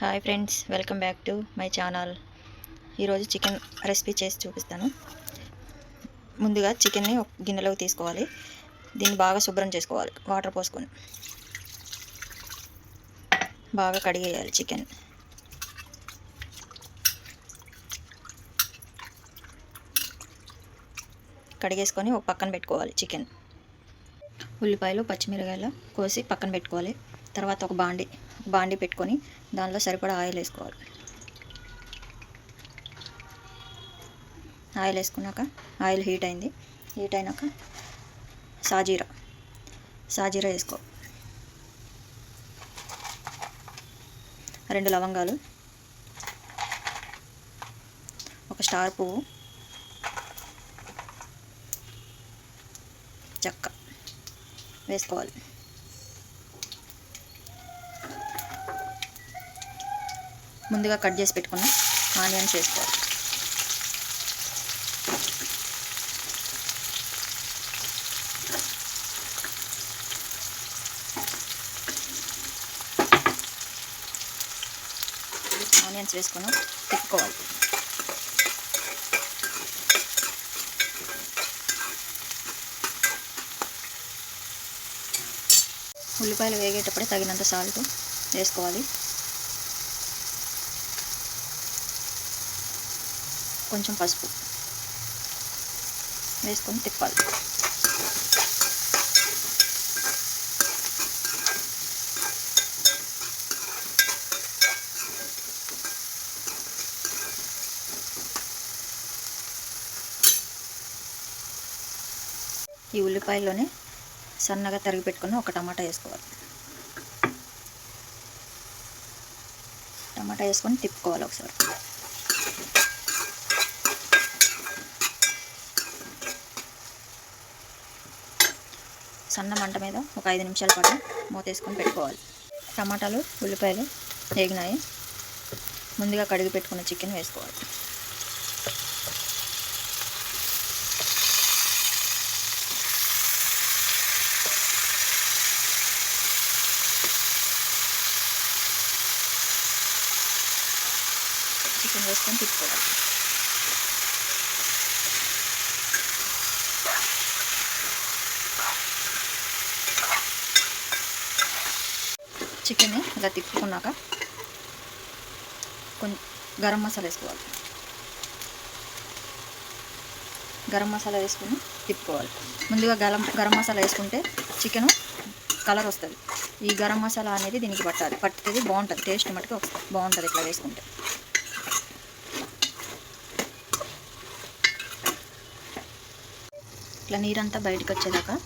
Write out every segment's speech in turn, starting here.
Hi friends welcome back to my channel ఈరోజు chicken recipe చేసి చూపిస్తాను. ముందుగా చికెన్ని ఒక గిన్నెలోకి తీసుకోవాలి. దీన్ని బాగా శుభ్రం చేసుకోవాలి. వాటర్ పోసుకొని బాగా కడిగేయాలి చికెన్ కడిగేసుకొని ఒక పక్కన పెట్టుకోవాలి చికెన్ ఉల్లిపాయలు పచ్చిమిరకాయలు కోసి పక్కన పెట్టుకోవాలి. తర్వాత ఒక బాండి. బాండి పెట్టుకొని దానిలో సరిపడా ఆయిల్ వేసుకోవాలి. ఆయిల్ వేసుకున్నాక ఆయిల్ హీట్ అయింది. హీట్ అయినాక సాజీరా. సాజీరా వేసుకో. రెండు లవంగాలు ఒక స్టార్ పువ్వు చెక్క వేసుకోవాలి. ముందుగా కట్ చేసి పెట్టుకున్న ఆనియన్స్ వేసుకోవాలి ఆనియన్స్ వేసుకున్నాం తిప్పుకోవాలి. ఉల్లిపాయలు వేగేటప్పుడే తగినంత సాల్ట్ వేసుకోవాలి. కొంచెం పసుపు. వేసుకొని తిప్పాలి ఈ ఉల్లిపాయల్లోనే సన్నగా తరిగి పెట్టుకుని ఒక టమాటా వేసుకోవాలి. టమాటా వేసుకొని తిప్పుకోవాలి ఒకసారి. సన్న మంట మీద ఒక ఐదు నిమిషాల పాటు మూత వేసుకొని పెట్టుకోవాలి. టమాటాలు ఉల్లిపాయలు వేగినాయి. ముందుగా కడిగి పెట్టుకున్న చికెన్ వేసుకోవాలి. చికెన్ వేసుకొని తిప్పుకోవాలి. చికెన్ని ఇలా తిప్పుకున్నాక కొంచెం గరం మసాలా వేసుకోవాలి. గరం మసాలా వేసుకుని తిప్పుకోవాలి. ముందుగా గరం గరం మసాలా వేసుకుంటే చికెన్ కలర్ వస్తుంది. ఈ గరం మసాలా అనేది దీనికి పట్టాలి. పట్టితే బాగుంటుంది. టేస్ట్ మటుకు బాగుంటుంది ఇట్లా వేసుకుంటే. ఇట్లా నీరంతా బయటకు వచ్చేదాకా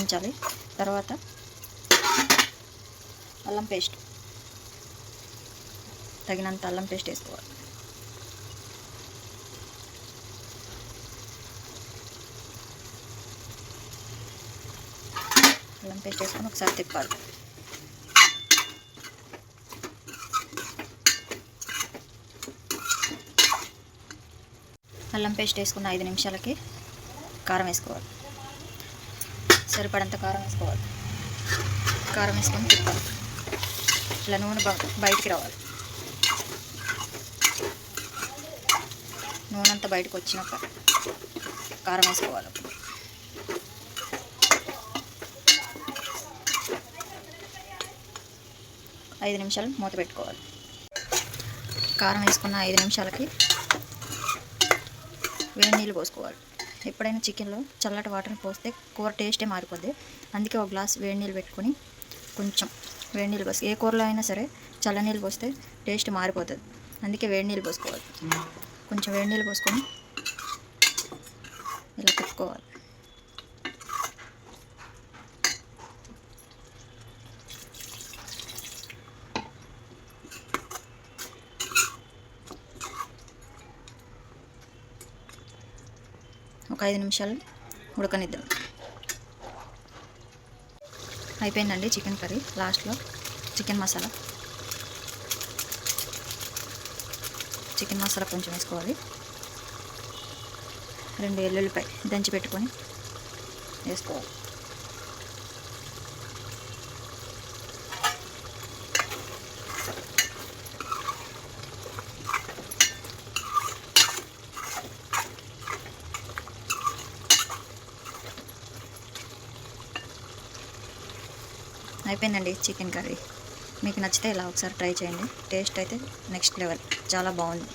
ఉంచాలి. తర్వాత అల్లం పేస్ట్. తగినంత అల్లం పేస్ట్ వేసుకోవాలి. అల్లం పేస్ట్ వేసుకొని ఒకసారి తిప్పాలి. అల్లం పేస్ట్ వేసుకున్న ఐదు నిమిషాలకి కారం వేసుకోవాలి. సరిపడంత కారం వేసుకోవాలి. కారం వేసుకొని తిప్పాలి. ఇట్లా నూనె బయటికి రావాలి. నూనె అంతా బయటకు వచ్చినాక కారం వేసుకోవాలి ఐదు నిమిషాలు మూత పెట్టుకోవాలి. కారం వేసుకున్న ఐదు నిమిషాలకి వేడి నీళ్ళు పోసుకోవాలి. ఎప్పుడైనా చికెన్లో చల్లటి వాటర్ పోస్తే కూర టేస్టే మారిపోద్ది. అందుకే ఒక గ్లాస్ వేడి నీళ్ళు పెట్టుకొని కొంచెం వేడి నీళ్ళు పోసి ఏ కూరలో అయినా సరే చల్ల నీళ్ళు పోస్తే టేస్ట్ మారిపోతుంది. అందుకే వేడి నీళ్ళు పోసుకోవాలి. కొంచెం వేడి నీళ్ళు పోసుకొని ఇలా తిప్పుకోవాలి ఒక ఐదు నిమిషాలు ఉడకనిద్దాం. అయిపోయిందండి చికెన్ కర్రీ లాస్ట్లో చికెన్ మసాలా. చికెన్ మసాలా కొంచెం వేసుకోవాలి. రెండు ఎల్లుల్లిపాయ దంచి పెట్టుకొని వేసుకోవాలి. అయిపోయిందండి చికెన్ కర్రీ. మీకు నచ్చితే ఇలా ఒకసారి ట్రై చేయండి. టేస్ట్ అయితే నెక్స్ట్ లెవెల్. చాలా బాగుంది.